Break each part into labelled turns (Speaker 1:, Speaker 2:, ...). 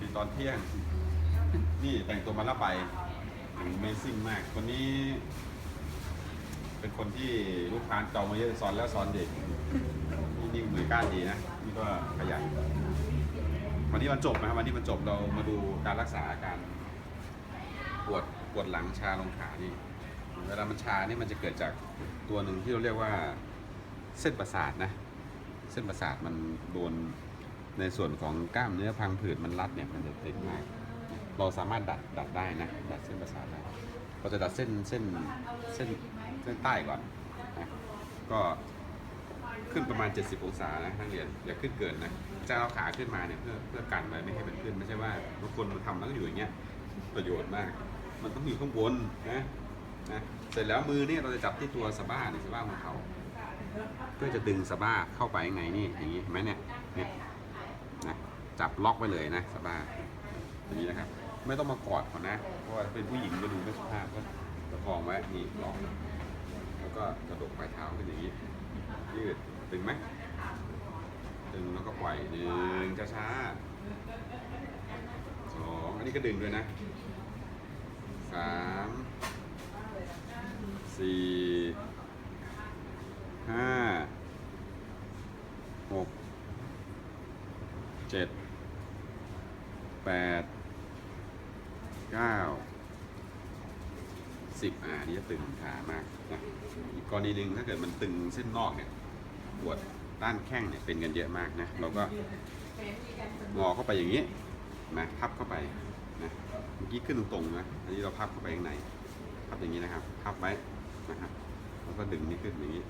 Speaker 1: ดีตอนเที่ยง นี่แต่งตัวมาละไปเมซิ่งมากคนนี้ เป็นคนที่ลูกค้าจองมาเยอะสอนแล้วสอนเด็กนี่นิ่งมือก้านดีนะนี่ก็ขยันวันนี้วันจบนะครับวันนี้วันจบเรามาดูการรักษาอาการปวดปวดหลังชาลงขานี่เวลามันชานี่มันจะเกิดจากตัวหนึ่งที่เราเรียกว่าเส้นประสาทนะ เส้นประสาทมันโดน ในส่วนของกล้ามเนื้อพังผืดมันรัดเนี่ยมันจะติดมาก เราสามารถดัดดัดได้นะดัดเส้นประสาทได้เราจะดัดเส้นเส้นเส้นเส้นใต้ก่อนนะก็ขึ้นประมาณ 70 องศานะนักเรียนอย่าขึ้นเกินนะจะเอาขาขึ้นมาเนี่ยเพื่อเพื่อกันไว้ไม่ให้มันขึ้นไม่ใช่ว่าบางคนมันทำแล้วก็อยู่อย่างเงี้ยประโยชน์มาก มันต้องอยู่ข้างบนนะนะเสร็จแล้วมือเนี่ยเราจะจับที่ตัวสะบ้าเนี่ยสะบ้าของเขาเพื่อจะดึงสะบ้าเข้าไปข้างในนี่อย่างนี้เห็นไหมเนี่ยเนี่ย จับล็อกไว้เลยนะสบ้าอย่างนี้นะครับ ไม่ต้องมากอดเขานะ เพราะว่าเป็นผู้หญิงก็ดูไม่สุภาพก็ประคองไว้นี่ล็อกแล้วก็กระดกปลายเท้าขึ้นอย่างนี้ยืดตึงไหมตึงแล้วก็ปล่อยหนึ่งช้าๆสองอันนี้ก็ดึงด้วยนะสามสี่ห้าหกเจ็ด แปดเก้าสิบอ่าอันนี่จะตึงขามากนะอีกกรณีหนึ่งถ้าเกิดมันตึงเส้นนอกเนี่ยปวดด้านแข้งเนี่ยเป็นกันเยอะมากนะเราก็งอเข้าไปอย่างนี้นะพับเข้าไปนะเมื่อกี้ขึ้นตรงๆนะอันนี้เราพับเข้าไปข้างในพับอย่างนี้นะครับ พับไว้นะครับแล้วก็ดึงนี่ขึ้นอย่างนี้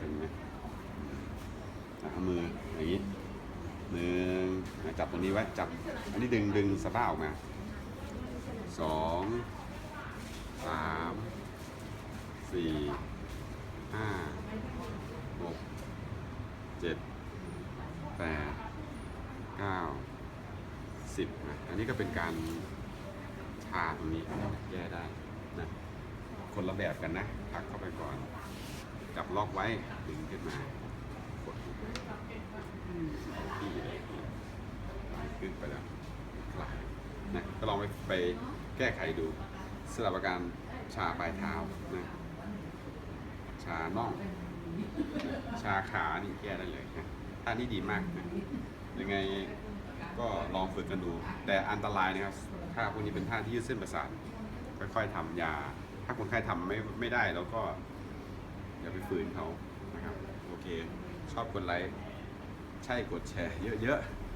Speaker 1: ดึงนะเอามืออย่างนี้หนึ่งอะ จับตรงนี้ไว้จับ อันนี้ดึงดึงสะบ้าออกมาสองสามสี่ห้าหกเจ็ดแปดเก้าสิบนะอันนี้ก็เป็นการชาตรงนี้แก้ได้นะคนละแบบกันนะพักเข้าไปก่อนจับล็อกไว้ดึงขึ้นมากด ที่เลยขึ้นไปแล้วคลายนะ ก็ลองไปไปแก้ไขดูสำหรับอาการชาปลายเท้านะชาน่องชาขานี่แก้ได้เลยนะท่านี้ดีมากนะยังไงก็ลองฝึกกันดู แต่อันตรายนะครับท่าพวกนี้เป็นท่าที่ยืดเส้นประสาทค่อยๆทำยา ถ้าคนไข้ทำไม่ไม่ได้แล้วก็ อย่าไปฝืนเขานะครับ โอเค ชอบกดไลค์ใช่กดแชร์เยอะๆ